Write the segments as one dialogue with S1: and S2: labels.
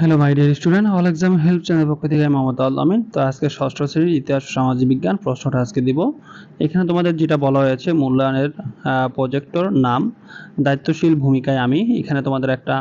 S1: Hello my dear student all exam help channel পক্ষ থেকে মোহাম্মদ আল আমিন। তো আজকে ষষ্ঠ শ্রেণির ইতিহাস সামাজিক বিজ্ঞান প্রশ্নটা আজকে দিব। এখানে তোমাদের যেটা বলা হয়েছে, মূল্যায়নের প্রজেক্টর নাম, দায়িত্বশীল ভূমিকায় আমি। এখানে তোমাদের একটা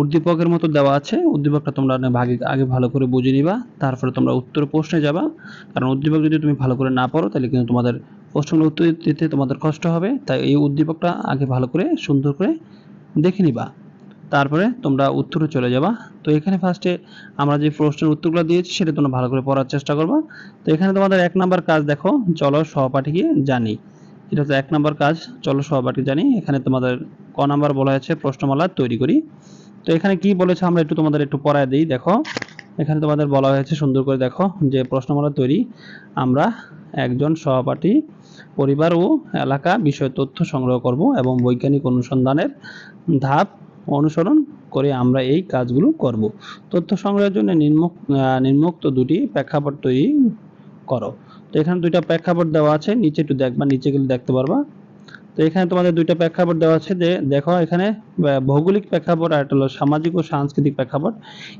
S1: উদ্দীপকের মতো দেওয়া আছে। উদ্দীপকটা তোমরা ভাগে আগে ভালো করে বুঝে নিবা। তারপরে তোমরা উত্তর প্রশ্নে যাবা। কারণ উদ্দীপক যদি তুমি ভালো করে না পড়ো, তাহলে কিন্তু তোমাদের প্রশ্নগুলো উত্তর দিতে তোমাদের কষ্ট হবে। তাই এই উদ্দীপকটা আগে ভালো করে, সুন্দর করে দেখে নিবা। তারপরে তোমরা উত্তরে চলে যাবা। তো এখানে ফার্স্টে আমরা যে প্রশ্নের উত্তরগুলো দিয়েছি, সেটা তোমরা ভালো করে পড়ার চেষ্টা করবা। তো এখানে তোমাদের এক নাম্বার কাজ দেখো, চলো সহপাঠীকে জানি। এটা হচ্ছে এক নাম্বার কাজ, চলো সহপাঠী জানি। এখানে তোমাদের ক নাম্বার বলা হয়েছে, প্রশ্নমালা তৈরি করি। তো এখানে কি বলেছে আমরা একটু তোমাদের একটু পড়ায় দিই, দেখো। এখানে তোমাদের বলা হয়েছে, সুন্দর করে দেখো, যে প্রশ্নমালা তৈরি। আমরা একজন সহপাঠী, পরিবার ও এলাকা বিষয় তথ্য সংগ্রহ করব এবং বৈজ্ঞানিক অনুসন্ধানের ধাপ অনুসরণ করে আমরা এই কাজগুলো করব। তথ্য সংগ্রহের জন্য নিম্নোক্ত আহ, দুটি প্রেক্ষাপট তৈরি করো। তো এখানে দুইটা প্রেক্ষাপট দেওয়া আছে নিচে একটু দেখবা নিচে গেলে দেখতে পারবা। তো এখানে তোমাদের দুইটা প্রেক্ষাপট দেওয়া আছে যে দেখো এখানে ভৌগোলিক প্রেক্ষাপট আর হলো সামাজিক ও সাংস্কৃতিক প্রেক্ষাপট।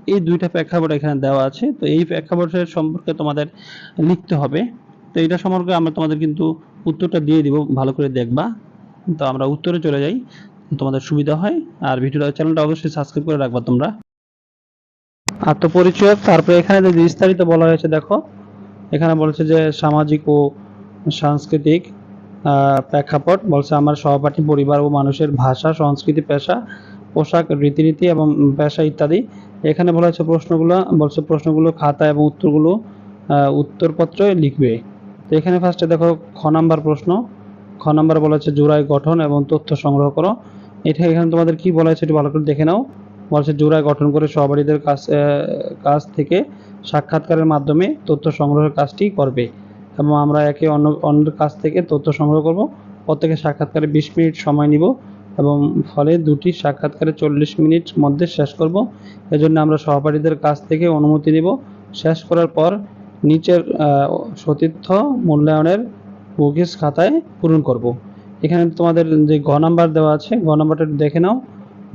S1: এই দুইটা প্রেক্ষাপট এখানে দেওয়া আছে। তো এই প্রেক্ষাপটের সম্পর্কে তোমাদের লিখতে হবে। তো এটা সম্পর্কে আমরা তোমাদের কিন্তু উত্তরটা দিয়ে দিব ভালো করে দেখবা। তো আমরা উত্তরে চলে যাই। তোমাদের সুবিধা হয়, আর ভিডিওটা চ্যানেলটা অবশ্যই সাবস্ক্রাইব করে রাখবা তোমরা। আত্মপরিচয়, তারপরে এখানে যে বিস্তারিত বলা হয়েছে, দেখো। এখানে বলেছে যে সামাজিক ও সাংস্কৃতিক প্রেক্ষাপট, বলছে আমার সহপাঠী পরিবার ও মানুষের ভাষা, সংস্কৃতি, পেশা, পোশাক, রীতিনীতি এবং পেশা ইত্যাদি। এখানে বলা হয়েছে প্রশ্নগুলো, বলছে প্রশ্নগুলো খাতা এবং উত্তরগুলো উত্তরপত্রে লিখবে। তো এখানে ফার্স্টে দেখো খ নাম্বার প্রশ্ন। খ নাম্বার বলা হচ্ছে জোড়ায় গঠন এবং তথ্য সংগ্রহ করো। এটা এখানে তোমাদের কি বলা হয়েছে ভালো করে দেখে নাও। বলছে জোড়ায় গঠন করে সহপাঠীদের কাছ কাছ থেকে সাক্ষাৎকারের মাধ্যমে তথ্য সংগ্রহের কাজটি করবে এবং আমরা একে অন্য অন্যের কাছ থেকে তথ্য সংগ্রহ করব। প্রত্যেকের সাক্ষাৎকারে বিশ মিনিট সময় নিব এবং ফলে দুটি সাক্ষাৎকারে চল্লিশ মিনিট মধ্যে শেষ করব। এজন্য আমরা সহপাঠীদের কাছ থেকে অনুমতি নিব। শেষ করার পর নিচের সতীর্থ মূল্যায়নের বগিস খাতায় পূরণ করব। এখানে তোমাদের যে ঘ নাম্বার দেওয়া আছে, ঘ নাম্বারটা দেখে নাও।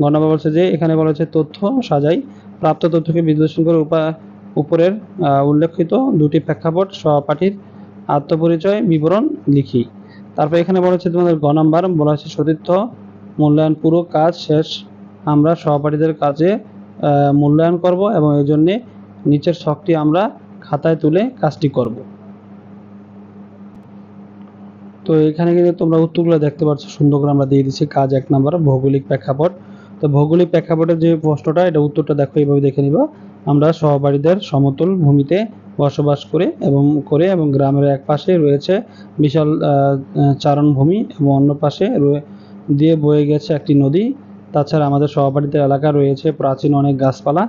S1: ঘ নাম্বার বলছে যে, এখানে বলা হচ্ছে তথ্য সাজাই। প্রাপ্ত তথ্যকে বিশ্লেষণ করে উপা, উপরের উল্লেখিত দুটি প্রেক্ষাপট সহপাঠীর আত্মপরিচয় বিবরণ লিখি। তারপর এখানে বলা হচ্ছে তোমাদের গ নাম্বার, বলা হচ্ছে সতীর্থ, মূল্যায়ন পুরো কাজ শেষ। আমরা সহপাঠীদের কাজে মূল্যায়ন করব এবং এই জন্যে নিচের ছকটি আমরা খাতায় তুলে কাজটি করব। তো এখানে কিন্তু তোমরা উত্তরগুলো দেখতে পাচ্ছ সুন্দর করে আমরা দিয়ে দিচ্ছি কাজ এক নাম্বার, ভৌগোলিক প্রেক্ষাপট। তো ভৌগোলিক প্রেক্ষাপটের যে প্রশ্নটা, এটা উত্তরটা দেখো, এইভাবে দেখে নিবা। আমরা সহবাড়িদের সমতল ভূমিতে বসবাস করে এবং করে এবং গ্রামের এক পাশে রয়েছে বিশাল চারণভূমি এবং অন্য পাশে দিয়ে বয়ে গেছে একটি নদী। তাছাড়া আমাদের সহপাঠীদের এলাকা রয়েছে প্রাচীন অনেক গাছপালা।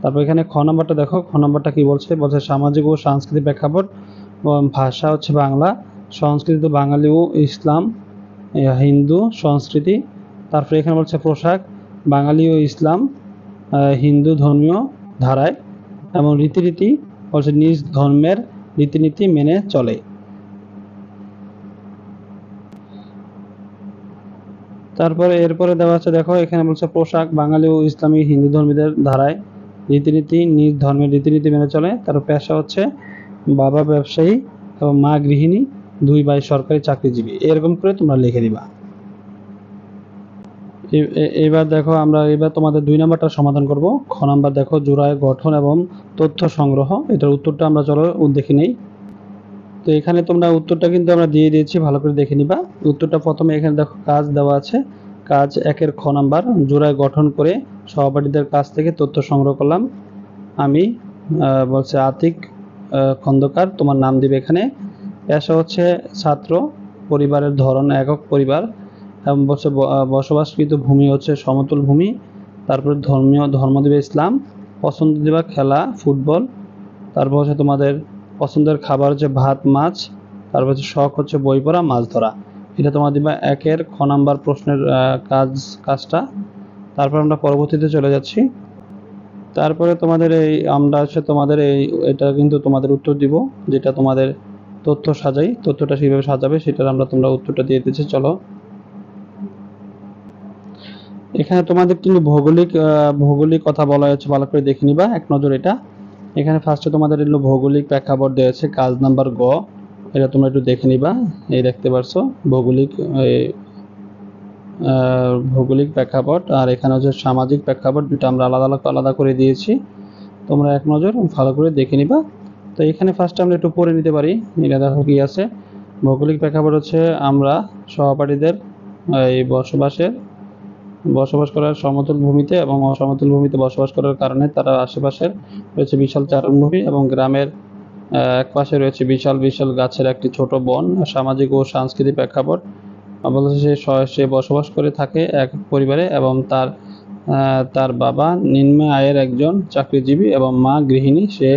S1: তারপর এখানে খ নম্বরটা দেখো, খ নম্বরটা কি বলছে? বলছে সামাজিক ও সাংস্কৃতিক প্রেক্ষাপট ভাষা হচ্ছে বাংলা। সংস্কৃতি বাঙালি ও ইসলাম হিন্দু সংস্কৃতি। তারপরে এখানে বলছে পোশাক, বাঙালি ও ইসলাম হিন্দু ধর্মীয় ধারায়। এবং রীতিনীতি বলছে নিজ ধর্মের রীতিনীতি মেনে চলে। তারপরে এরপরে দেওয়া আছে, দেখো, এখানে বলছে পোশাক, বাঙালি ও ইসলামী হিন্দু ধর্মীদের ধারায় রীতিনীতি, নিজ ধর্মের রীতিনীতি মেনে চলে। তার পেশা হচ্ছে বাবা ব্যবসায়ী এবং মা গৃহিণী। দুই ভাই সরকারি চাকরিজীবী, এরকম করে তোমরা লিখে দিবা। এবার দেখো আমরা এবার তোমাদের দুই নাম্বারটা সমাধান করব। খ নাম্বার দেখো জোড়ায় গঠন এবং তথ্য সংগ্রহ। এটার উত্তরটা আমরা চলো দেখে নেই। তো এখানে তোমরা উত্তরটা কিন্তু আমরা দিয়ে দিয়েছি, ভালো করে দেখে নিবা। উত্তরটা প্রথমে এখানে দেখো, কাজ দেওয়া আছে। কাজ একের খ নাম্বার জোড়ায় গঠন করে সহপাঠীদের কাছ থেকে তথ্য সংগ্রহ করলাম। আমি বলছে আতিক খন্দকার, তোমার নাম দিবে এখানে। পেশা হচ্ছে ছাত্র, পরিবারের ধরন একক পরিবার, এবং বসে বসবাসকৃত ভূমি হচ্ছে সমতল ভূমি, তারপরে ধর্মীয় ধর্ম দিবে ইসলাম, পছন্দ দিবা খেলা, ফুটবল, তারপর হচ্ছে তোমাদের পছন্দের খাবার হচ্ছে ভাত, মাছ, তারপর হচ্ছে শখ হচ্ছে বই পড়া, মাছ ধরা। এটা তোমার দিবা একের খ নাম্বার প্রশ্নের কাজ, কাজটা। তারপর আমরা পরবর্তীতে চলে যাচ্ছি। তারপরে তোমাদের এই, আমরা হচ্ছে তোমাদের এই, এটা কিন্তু তোমাদের উত্তর দিব, যেটা তোমাদের তথ্য সাজাই, তথ্যটা কীভাবে সাজাবে, সেটার আমরা তোমরা উত্তরটা দিয়ে দিচ্ছি, চলো। এখানে তোমাদের কিন্তু ভৌগোলিক ভৌগোলিক কথা বলা হয়েছে, ভালো করে দেখে নিবা, এক নজর এটা। এখানে ফার্স্টে তোমাদের এলো ভৌগোলিক প্রেক্ষাপট দেওয়া আছে কাজ নাম্বার গ। এটা তোমরা একটু দেখে নিবা, এই দেখতে পারছ, ভৌগোলিক ভৌগোলিক প্রেক্ষাপট, আর এখানে হচ্ছে সামাজিক প্রেক্ষাপট, দুটো আমরা আলাদা আলাদা আলাদা করে দিয়েছি। তোমরা এক নজর, ভালো করে দেখে নিবা। তো এখানে ফার্স্ট আমরা একটু পড়ে নিতে পারি। এটা দেখো কি আছে। ভৌগোলিক প্রেক্ষাপট হচ্ছে আমরা সহপাঠীদের এই বসবাসের, বসবাস করার সমতল ভূমিতে এবং অসমতল ভূমিতে বসবাস করার কারণে তারা আশেপাশের রয়েছে বিশাল চারণভূমি এবং গ্রামের এক পাশে রয়েছে বিশাল বিশাল গাছের একটি ছোট বন। সামাজিক ও সাংস্কৃতিক প্রেক্ষাপট সে সে বসবাস করে থাকে এক পরিবারে এবং তার তার বাবা নিম্ন আয়ের একজন চাকরিজীবী এবং মা গৃহিণী। সে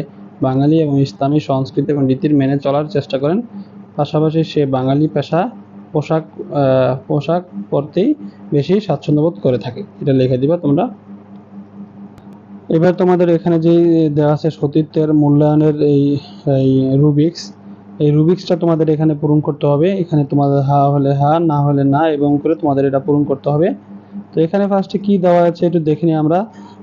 S1: বাঙালি এবং ইসলামী সংস্কৃতি এবং রীতির মেনে চলার চেষ্টা করেন। পাশাপাশি সে বাঙালি পেশা, পোশাক পোশাক পরতেই বেশি স্বাচ্ছন্দ্যবোধ করে থাকে। এটা লিখে দিবা তোমরা। এবার তোমাদের এখানে যে দেওয়া আছে সতীত্বের মূল্যায়নের এই এই রুবিক্স, এই রুবিক্সটা তোমাদের এখানে পূরণ করতে হবে। এখানে তোমাদের হা হলে হা, না হলে না, এবং করে তোমাদের এটা পূরণ করতে হবে। তো এখানে ফার্স্টে কি দেওয়া আছে একটু দেখে নিই আমরা।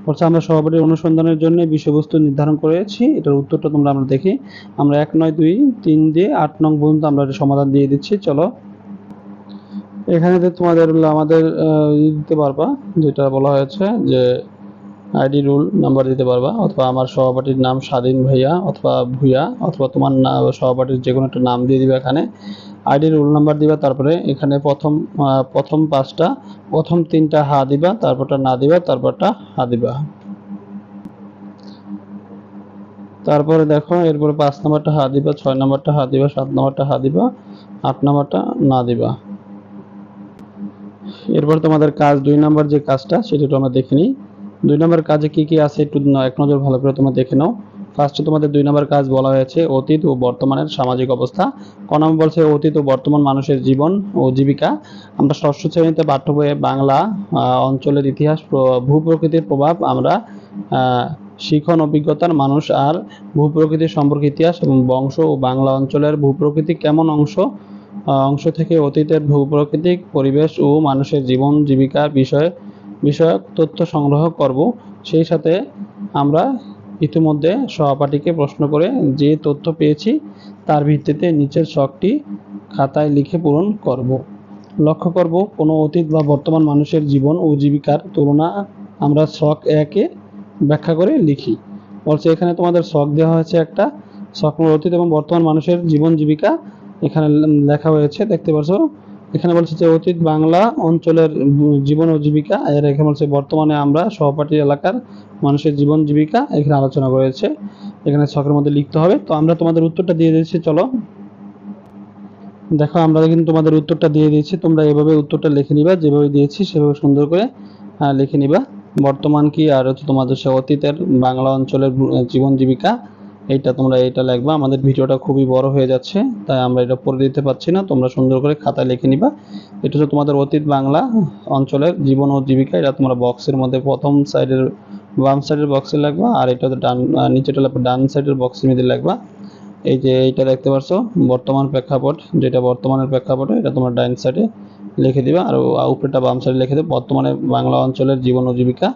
S1: বলছে, আমরা সহপাঠীর অনুসন্ধানের জন্য বিষয়বস্তু নির্ধারণ করেছি। এটার উত্তরটা তোমরা আমরা দেখি। আমরা এক নয় দুই তিন দিয়ে আট নং পর্যন্ত আমরা এটা সমাধান দিয়ে দিচ্ছি। চলো। এখানে তোমাদের আমাদের দিতে পারবা, যেটা বলা হয়েছে যে আইডি রুল নাম্বার দিতে পারবা, অথবা আমার সহপাঠীর নাম স্বাধীন ভাইয়া, অথবা ভুইয়া, অথবা তোমার সহপাঠীর যে কোনো একটা নাম দিয়ে দিবে এখানে। আইডি রুল নাম্বার দিবা, তারপরে এখানে প্রথম প্রথম পাঁচটা, প্রথম তিনটা হা দিবা, তারপরটা না দিবা, তারপরটা হা দিবা। তারপরে দেখো, এরপরে পাঁচ নাম্বারটা হা দিবা, ছয় নাম্বারটা হা দিবা, সাত নাম্বারটা হা দিবা, আট নাম্বারটা না দিবা। এরপর তোমাদের কাজ দুই নাম্বার যে কাজটা, সেটা আমরা দেখে নিই। দুই নম্বর কাজে কি কি আছে একটু এক নজর ভালো করে তোমরা দেখে নাও। ফার্স্টে তোমাদের দুই নম্বর কাজ বলা হয়েছে অতীত ও বর্তমানের সামাজিক অবস্থা। ক নম্বর বলছে অতীত ও বর্তমান মানুষের জীবন ও জীবিকা। আমরা ষষ্ঠ শ্রেণীতে পাঠ্য বইয়ে বাংলা অঞ্চলের ইতিহাস, প্র- ভূপ্রকৃতির প্রভাব আমরা শিখন অভিজ্ঞতার মানুষ আর ভূপ্রকৃতি সম্পর্কে ইতিহাস এবং বংশ ও বাংলা অঞ্চলের ভূপ্রকৃতি কেমন অংশ অংশ থেকে অতীতের ভূপ্রাকৃতিক পরিবেশ ও মানুষের জীবন, জীবিকার বিষয়ে বিষয়ক তথ্য সংগ্রহ করব। সেই সাথে আমরা ইতিমধ্যে সহপাঠীকে প্রশ্ন করে যে তথ্য পেয়েছি, তার ভিত্তিতে নিচের শখটি খাতায় লিখে পূরণ করব। লক্ষ্য করব, কোনো অতীত বা বর্তমান মানুষের জীবন ও জীবিকার তুলনা আমরা শখ একে ব্যাখ্যা করে লিখি। বলছে, এখানে তোমাদের শখ দেওয়া হয়েছে একটা। শখ অতীত এবং বর্তমান মানুষের জীবন, জীবিকা। এখানে লেখা হয়েছে, দেখতে পাচ্ছ এখানে বলছে যে অতীত বাংলা অঞ্চলের জীবন ও জীবিকা, এর এখানে বলছে বর্তমানে আমরা সহপাঠী এলাকার মানুষের জীবন জীবিকা এখানে আলোচনা করেছে। এখানে ছকের মধ্যে লিখতে হবে। তো আমরা তোমাদের উত্তরটা দিয়ে দিচ্ছি, চলো। দেখো, আমরা কিন্তু তোমাদের উত্তরটা দিয়ে দিয়েছি। তোমরা এভাবে উত্তরটা লিখে নিবা, যেভাবে দিয়েছি সেভাবে সুন্দর করে লিখে নিবা। বর্তমান কি আর হচ্ছে তোমাদের সে অতীতের বাংলা অঞ্চলের জীবন জীবিকা এইটা তোমরা এটা লিখবা। আমাদের ভিডিওটা খুবই বড় হয়ে যাচ্ছে, তাই আমরা এটা পড়ে দিতে পারছি না। তোমরা সুন্দর করে খাতা লিখে নিবা। এটা হচ্ছে তোমাদের অতীত বাংলা অঞ্চলের জীবন ও জীবিকা। এটা তোমরা বক্সের মধ্যে প্রথম সাইডের বাম সাইডের বক্সে লাগবে আর এটা ডান নিচেটা ডান সাইডের বক্সের মধ্যে লিখবা। এই যে এইটা দেখতে পারছ, বর্তমান প্রেক্ষাপট, যেটা বর্তমানের প্রেক্ষাপট, এটা তোমরা ডাইন সাইডে লিখে দিবা, আর উপরেটা বাম সাইডে লিখে দেবে। বর্তমানে বাংলা অঞ্চলের জীবন ও জীবিকা,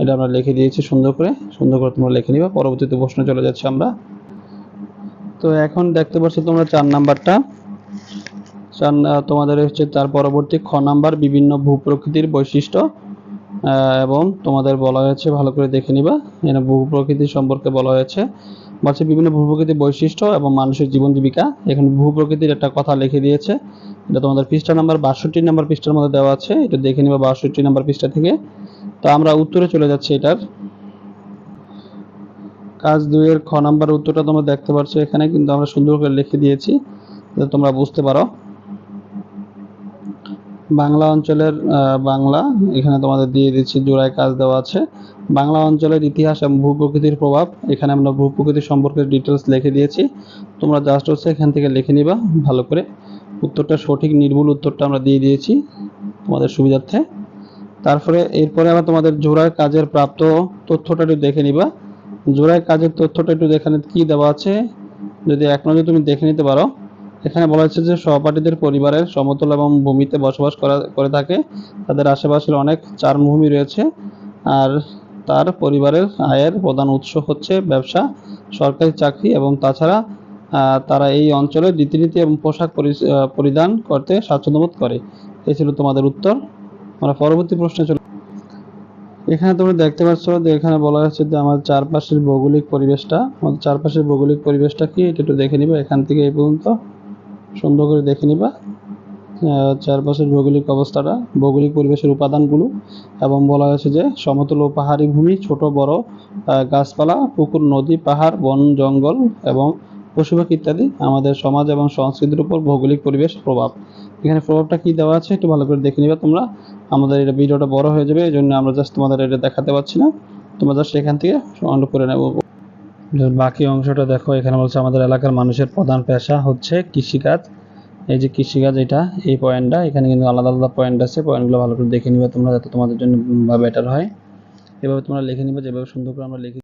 S1: এটা আমরা লিখে দিয়েছি সুন্দর করে সুন্দর করে তোমরা লিখে নিবা। পরবর্তীতে প্রশ্ন চলে যাচ্ছে আমরা। তো এখন দেখতে পাচ্ছ তোমরা চার নাম্বারটা। চার তোমাদের হচ্ছে তার পরবর্তী খ নাম্বার, বিভিন্ন ভূপ্রকৃতির বৈশিষ্ট্য এবং তোমাদের বলা হয়েছে, ভালো করে দেখে নিবা। এখানে ভূপ্রকৃতি সম্পর্কে বলা হয়েছে। বলছে বিভিন্ন ভূপ্রকৃতির বৈশিষ্ট্য এবং মানুষের জীবন জীবিকা। এখানে ভূপ্রকৃতির একটা কথা লিখে দিয়েছে। এটা তোমাদের পৃষ্ঠা নাম্বার, বাষট্টি নাম্বার পৃষ্ঠার মধ্যে দেওয়া আছে। এটা দেখে নিবে বাষট্টি নাম্বার পৃষ্ঠা থেকে। তো আমরা উত্তরে চলে যাচ্ছি এটার। কাজ দুইয়ের খ নাম্বার উত্তরটা তোমরা দেখতে পাচ্ছ এখানে, কিন্তু আমরা সুন্দর করে লিখে দিয়েছি তোমরা বুঝতে পারো। বাংলা অঞ্চলের বাংলা, এখানে তোমাদের দিয়ে দিচ্ছি, জোড়ায় কাজ দেওয়া আছে। বাংলা অঞ্চলের ইতিহাস এবং ভূপ্রকৃতির প্রভাব, এখানে আমরা ভূপ্রকৃতি সম্পর্কে ডিটেলস লিখে দিয়েছি। তোমরা জাস্ট হচ্ছে এখান থেকে লিখে নিবা, ভালো করে। উত্তরটা সঠিক, নির্ভুল উত্তরটা আমরা দিয়ে দিয়েছি তোমাদের সুবিধার্থে। তারপরে, এরপরে আবার তোমাদের জোড়ায় কাজের প্রাপ্ত তথ্যটা একটু দেখে নিবা। জোড়ায় কাজের তথ্যটা একটু দেখানে কি দেওয়া আছে? যদি এক নজর তুমি দেখে নিতে পারো। এখানে বলা হচ্ছে যে সহপাঠীদের পরিবারের সমতল এবং ভূমিতে বসবাস করা, করে থাকে। তাদের আশেপাশের অনেক চারণভূমি রয়েছে। আর তার পরিবারের আয়ের প্রধান উৎস হচ্ছে ব্যবসা, সরকারি চাকরি এবং তাছাড়া তারা এই অঞ্চলের রীতিনীতি এবং পোশাক পরিধান করতে স্বাচ্ছন্দ্য বোধ করে। এই ছিল তোমাদের উত্তর। আমরা পরবর্তী প্রশ্নে চলে এখানে তোমরা দেখতে পাচ্ছ যে এখানে বলা হচ্ছে যে আমার চারপাশের ভৌগোলিক পরিবেশটা, আমাদের চারপাশের ভৌগোলিক পরিবেশটা কি? এটা একটু দেখে নিবা এখান থেকে এই পর্যন্ত। সুন্দর করে দেখে নিবা। চারপাশের ভৌগোলিক অবস্থাটা, ভৌগোলিক পরিবেশের উপাদানগুলো, এবং বলা হয়েছে যে সমতল ও পাহাড়ি ভূমি, ছোট, বড় গাছপালা, পুকুর, নদী, পাহাড়, বন, জঙ্গল এবং পশু পাখি ইত্যাদি আমাদের সমাজ এবং সংস্কৃতির উপর ভৌগোলিক পরিবেশ প্রভাব। এখানে প্রভাবটা কি দেওয়া আছে একটু ভালো করে দেখে নিবা তোমরা। আমাদের এটা ভিডিওটা বড় হয়ে যাবে এই জন্য আমরা জাস্ট তোমাদের এটা দেখাতে পারছি না। তোমরা জাস্ট এখান থেকে সংগ্রহ করে নেব। বাকি অংশটা দেখো, এখানে বলছে আমাদের এলাকার মানুষের প্রধান পেশা হচ্ছে কৃষিকাজ। এই যে কৃষিকাজ, এটা, এই পয়েন্টটা, এখানে কিন্তু আলাদা আলাদা পয়েন্ট আছে, পয়েন্টগুলো ভালো করে দেখে নিবে তোমরা, যাতে তোমাদের জন্য বেটার হয়। এভাবে তোমরা লিখে নিবে, যেভাবে সুন্দর করে আমরা লিখে